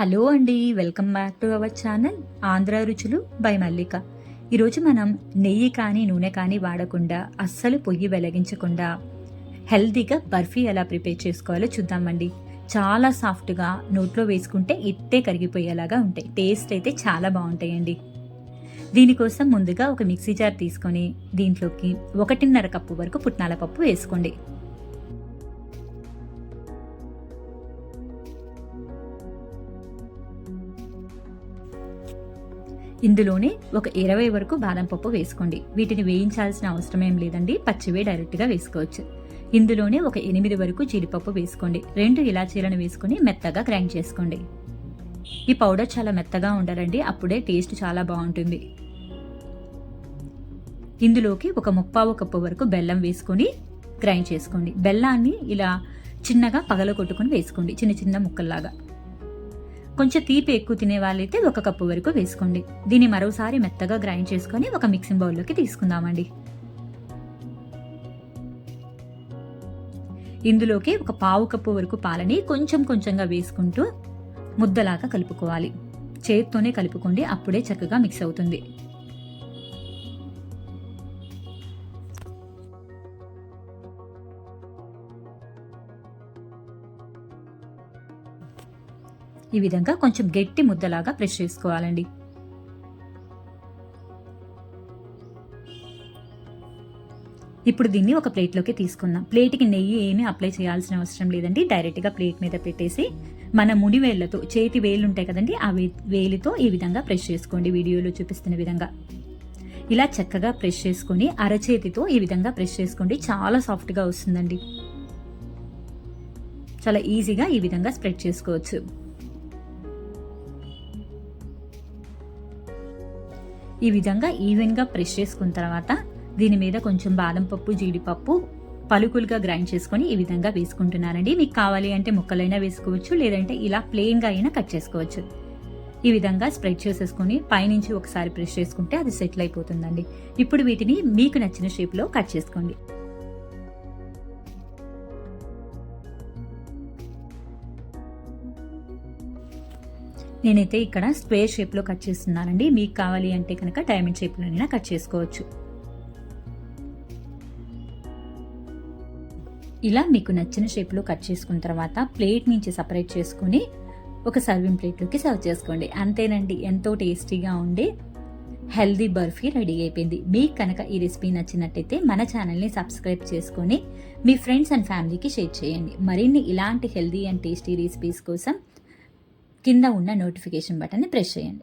Hello అండి welcome back to our channel Andhra Ruchulu by Mallika. ఈరోజు మనం నెయ్యి కానీ నూనె కానీ వాడకుండా అస్సలు పొయ్యి వెలిగించకుండా హెల్దీగా బర్ఫీ ఎలా ప్రిపేర్ చేసుకోవాలో చూద్దామండి. చాలా సాఫ్ట్గా నోట్లో వేసుకుంటే ఇట్టే కరిగిపోయేలాగా ఉంటాయి. టేస్ట్ అయితే చాలా బాగుంటాయండి. దీనికోసం ముందుగా ఒక మిక్సీ జార్ తీసుకొని దీంట్లోకి ఒకటిన్నర కప్పు వరకు పుట్నాల పప్పు వేసుకోండి. ఇందులోనే ఒక ఇరవై వరకు బాదం పప్పు వేసుకోండి. వీటిని వేయించాల్సిన అవసరం ఏం లేదండి. పచ్చివే డైరెక్ట్గా వేసుకోవచ్చు. ఇందులోనే ఒక ఎనిమిది వరకు జీడిపప్పు వేసుకోండి. రెండు ఇలాచీలను వేసుకుని మెత్తగా గ్రైండ్ చేసుకోండి. ఈ పౌడర్ చాలా మెత్తగా ఉండాలండి అప్పుడే టేస్ట్ చాలా బాగుంటుంది. ఇందులోకి ఒక ముప్పావు కప్పు వరకు బెల్లం వేసుకొని గ్రైండ్ చేసుకోండి. బెల్లాన్ని ఇలా చిన్నగా పగల కొట్టుకుని వేసుకోండి. చిన్న చిన్న ముక్కల్లాగా. కొంచెం తీపి ఎక్కువ తినే వాళ్ళైతే ఒక కప్పు వరకు వేసుకోండి. దీన్ని మరోసారి మెత్తగా గ్రైండ్ చేసుకొని ఒక మిక్సింగ్ బౌల్లోకి తీసుకుందామండి. ఇందులోకి ఒక పావు కప్పు వరకు పాలని కొంచెం కొంచెంగా వేసుకుంటూ ముద్దలాగా కలుపుకోవాలి. చేత్తోనే కలుపుకోండి అప్పుడే చక్కగా మిక్స్ అవుతుంది. ఈ విధంగా కొంచెం గట్టి ముద్దలాగా ప్రెస్ చేసుకోవాలండి. ఇప్పుడు దీన్ని ఒక ప్లేట్లోకి తీసుకుందాం. ప్లేట్కి నెయ్యి ఏమీ అప్లై చేయాల్సిన అవసరం లేదండి. డైరెక్ట్గా ప్లేట్ మీద పెట్టేసి మన ముడి వేళ్ళతో చేతి వేలు ఉంటాయి కదండి ఆ వేలితో ఈ విధంగా ప్రెస్ చేసుకోండి వీడియోలో చూపిస్తున్న విధంగా. ఇలా చక్కగా ప్రెస్ చేసుకొని అరచేతితో ఈ విధంగా ప్రెస్ చేసుకోండి. చాలా సాఫ్ట్గా వస్తుందండి. చాలా ఈజీగా ఈ విధంగా స్ప్రెడ్ చేసుకోవచ్చు. ఈ విధంగా ఈవెన్గా ప్రెస్ చేసుకున్న తర్వాత దీని మీద కొంచెం బాదం పప్పు జీడిపప్పు పలుకులుగా గ్రైండ్ చేసుకొని ఈ విధంగా వేసుకుంటున్నానండి. మీకు కావాలి అంటే ముక్కలైనా వేసుకోవచ్చు లేదంటే ఇలా ప్లెయిన్గా అయినా కట్ చేసుకోవచ్చు. ఈ విధంగా స్ప్రెడ్ చేసేసుకొని పైనుంచి ఒకసారి ప్రెస్ చేసుకుంటే అది సెటిల్ అయిపోతుందండి. ఇప్పుడు వీటిని మీకు నచ్చిన షేప్లో కట్ చేసుకోండి. నేనైతే ఇక్కడ స్క్వేర్ షేప్లో కట్ చేస్తున్నానండి. మీకు కావాలి అంటే కనుక డైమండ్ షేప్లోనైనా కట్ చేసుకోవచ్చు. ఇలా మీకు నచ్చిన షేప్లో కట్ చేసుకున్న తర్వాత ప్లేట్ నుంచి సపరేట్ చేసుకుని ఒక సర్వింగ్ ప్లేట్లోకి సర్వ్ చేసుకోండి. అంతేనండి ఎంతో టేస్టీగా ఉండి హెల్దీ బర్ఫీ రెడీ అయిపోయింది. మీకు కనుక ఈ రెసిపీ నచ్చినట్టయితే మన ఛానల్ని సబ్స్క్రైబ్ చేసుకొని మీ ఫ్రెండ్స్ అండ్ ఫ్యామిలీకి షేర్ చేయండి. మరిన్ని ఇలాంటి హెల్దీ అండ్ టేస్టీ రెసిపీస్ కోసం కింద ఉన్న నోటిఫికేషన్ బటన్ని ప్రెస్ చేయండి.